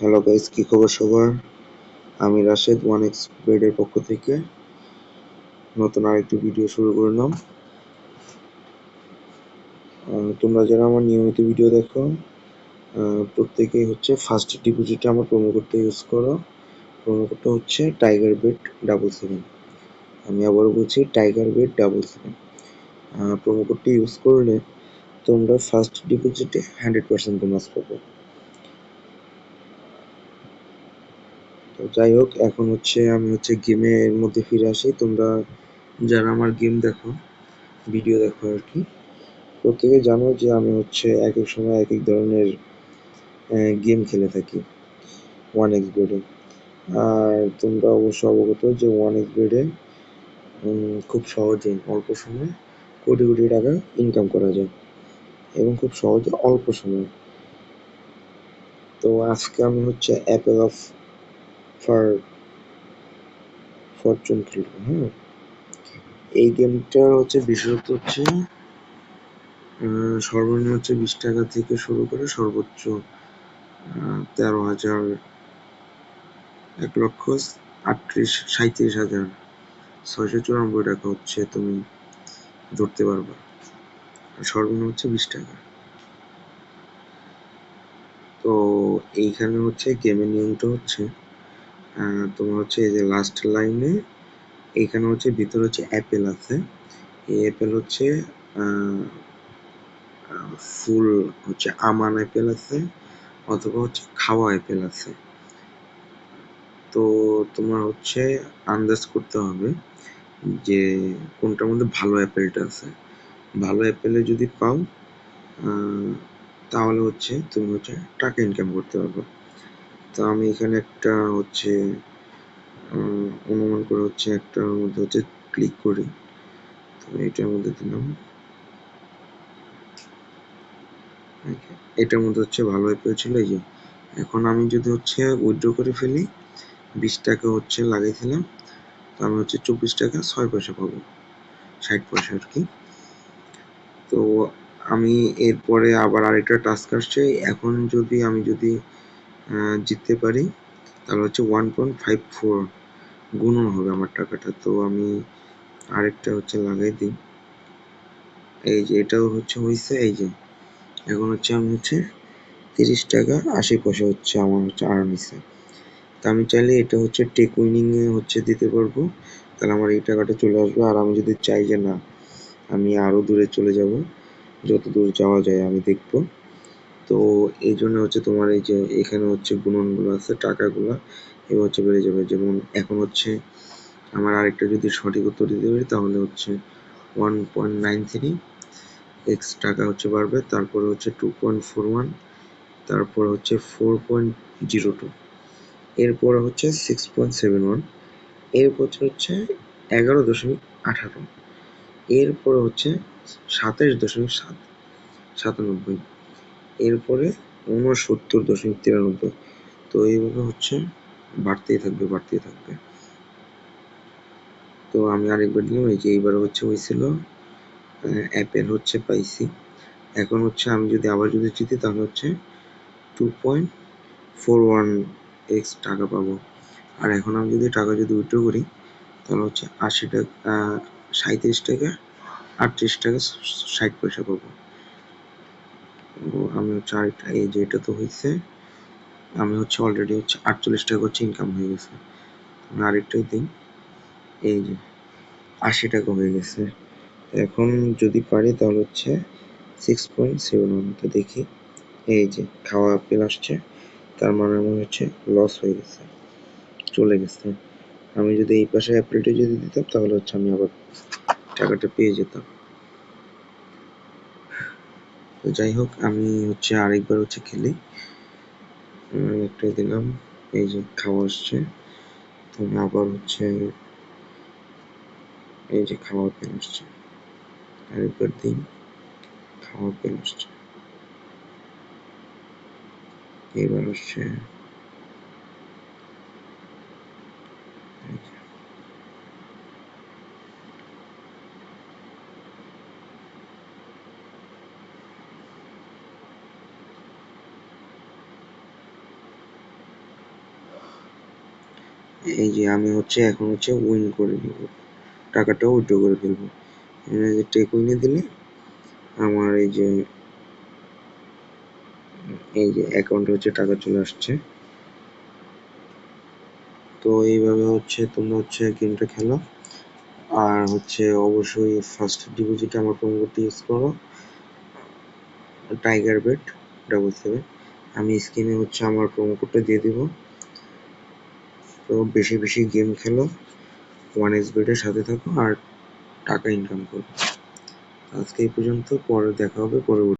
Hello guys, কি খবর সবার? আমি রাশেদ ওয়ান এক্স বেডের পক্ষ থেকে নতুন আরেকটি ভিডিও শুরু করলাম তোমরা যারা আমার নিয়মিত ভিডিও দেখো প্রত্যেকেই হচ্ছে ফার্স্ট ডিপোজিটে আমার প্রোমো কোডটা ইউজ করো। প্রোমো কোডটা হচ্ছে টাইগার বেড ডাবল সেভেন আমি আবারও বলছি tiger bet double seven promo কোডটি ইউজ করলে তোমরা ফার্স্ট ডিপোজিটে হান্ড্রেড পার্সেন্ট বোনাস পাবে। তো যাই হোক, এখন হচ্ছে আমি হচ্ছে গেমের মধ্যে ফিরে আসি। তোমরা যারা আমার গেম দেখো ভিডিও দেখো আর কি। প্রত্যেকে জানো যে আমি হচ্ছে এক এক সময় এক এক ধরনের গেম খেলে থাকি ওয়ান এক্স বেডে আর তোমরা অবশ্য অবগত যে ওয়ান এক্স বেডে খুব সহজে, অল্প সময়ে কোটি কোটি টাকা ইনকাম করা যায়। এবং খুব সহজে অল্প সময়ে। তো আজকে আমি হচ্ছে অ্যাপেল অফ ফর ফরচুন খেলব হ্যাঁ এই গেমটার হচ্ছে বিশেষত্ব হচ্ছে সর্বনিম্ন হচ্ছে বিশ টাকা থেকে শুরু করে সর্বোচ্চ তেরো হাজার, এক লক্ষ আটত্রিশ সাঁত্রিশ হাজার ছয়শো চুরানব্বই টাকা হচ্ছে তুমি ধরতে পারবা। সর্বনিম্ন হচ্ছে বিশ টাকা। তো এইখানে হচ্ছে গেমের নিয়মটা হচ্ছে তোমার হচ্ছে এই যে লাস্ট লাইনে এখানে হচ্ছে ভিতরে হচ্ছে অ্যাপেল আছে। এই অ্যাপেল হচ্ছে ফুল হচ্ছে আমান অ্যাপেল আছে, অথবা হচ্ছে খাওয়া অ্যাপেল আছে। তো তোমার হচ্ছে আন্দাজ করতে হবে যে কোনটার মধ্যে ভালো অ্যাপেলটা আছে। ভালো অ্যাপেলে যদি পাও তাহলে হচ্ছে তুমি হচ্ছে টাকা ইনকাম করতে পারবে। তো আমি এখানে একটা হচ্ছে অনুমান করে হচ্ছে একটার মধ্যে হচ্ছে ক্লিক করি। তো এটার মধ্যে দিলাম। এটার মধ্যে হচ্ছে ভালোই অ্যাপেল ছিল এই যে। এখন আমি যদি হচ্ছে উইথড্র করে ফেলি, বিশ টাকা হচ্ছে লাগাইছিলাম তো আমি হচ্ছে চব্বিশ টাকা ছয় পয়সা পাবো, ষাট পয়সা আর কি। তো আমি এরপরে আবার আরেকটা টাস্ক আসছে, এখন যদি আমি যদি জিততে পারি, তাহলে হচ্ছে ওয়ান পয়েন্ট ফাইভ ফোর গুণন হবে আমার টাকাটা। তো আমি আরেকটা হচ্ছে লাগাই দিই। এই যে, এটাও হচ্ছে হয়েছে এই যে, এখন হচ্ছে আমি হচ্ছে তিরিশ টাকা আশি পয়সা হচ্ছে আমার হচ্ছে আর্ন তা আমি চাইলে এটা হচ্ছে টেক উইনিং এ হচ্ছে দিতে পারব। তাহলে আমার এই টাকাটা চলে আসবে। আর আমি যদি চাই যে না, আমি আরও দূরে চলে যাব যত দূর যাওয়া যায় আমি দেখব। তো এই জন্য হচ্ছে তোমার এই যে এখানে হচ্ছে গুণনগুলো আছে, টাকাগুলো, এবার হচ্ছে বেড়ে যাবে। যেমন এখন হচ্ছে আমার আরেকটা যদি সঠিক উত্তর দিতে পারি, তাহলে হচ্ছে one point nine three X টাকা হচ্ছে বাড়বে, তারপরে হচ্ছে টু পয়েন্ট ফোর ওয়ান তারপর হচ্ছে ফোর পয়েন্ট জিরো টু এরপরে হচ্ছে সিক্স পয়েন্ট সেভেন ওয়ান এরপর হচ্ছে এগারো দশমিক আঠারো, এরপরে হচ্ছে সাতাশ দশমিক সাত, সাতানব্বই। এরপরে ঊনসত্তর দশমিক তিরানব্বই। তো এইভাবে হচ্ছে বাড়তেই থাকবে বাড়তেই থাকবে। তো আমি আরেকবার দিলাম এই যে এইবার হচ্ছে হয়েছিল অ্যাপেল হচ্ছে পাইছি। এখন হচ্ছে আমি যদি আবার যদি জিতি, তাহলে হচ্ছে two point four one X টাকা পাবো। আর এখন আমি যদি টাকা যদি উইথড্র করি, তাহলে হচ্ছে আশি টাকা সাঁত্রিশ টাকা, আটত্রিশ টাকা, ষাট পয়সা পাবো। আমি হচ্ছে আরেকটা এই যে এটা তো হয়েছে আমি হচ্ছে অলরেডি হচ্ছে আটচল্লিশ টাকা হচ্ছে ইনকাম হয়ে গেছে। আমি আরেকটাই দিন এই যে আশি টাকা হয়ে গেছে। এখন যদি পারি তাহলে হচ্ছে সিক্স পয়েন্ট সেভেন ওয়ান তো দেখি, এই যে খাওয়া আপেল আসছে, তার মানে আমার হচ্ছে লস হয়ে গেছে, চলে গেছে। আমি যদি এই পাশে অ্যাপেলটা যদি দিতাম তাহলে হচ্ছে আমি আবার টাকাটা পেয়ে যেতাম। তো যাই হোক, আমি হচ্ছে আরেকবার হচ্ছে খেলি। একটা দিলাম, এই যে খাওয়া আসছে। তো আবার হচ্ছে এই যে খাওয়া পেন আসছে। আরেকবার দিন খাওয়া পেন আসছে। এবার আসছে এই যে আমি হচ্ছে এখন হচ্ছে উইন করে নিব। টাকাটা উইথড্র করে ফেলব। টেক উইনে দিলে আমার এই যে এই যে অ্যাকাউন্টে হচ্ছে টাকা চলে আসছে। তো এইভাবে হচ্ছে তোমরা হচ্ছে গেমটা খেলো। আর হচ্ছে অবশ্যই ফার্স্ট ডিপোজিট আমার প্রোমো কোডটি ইউজ করো। টাইগার বেট ডাবল সেভেন আমি স্ক্রিনে হচ্ছে আমার প্রোমো কোডটা দিয়ে দিব। তো বেশি বেশি গেম খেলো ওয়ান এক্স বেটের সাথে থাকো আর টাকা ইনকাম করো। আজকে এই পর্যন্ত, পরে দেখা হবে, পরবর্তী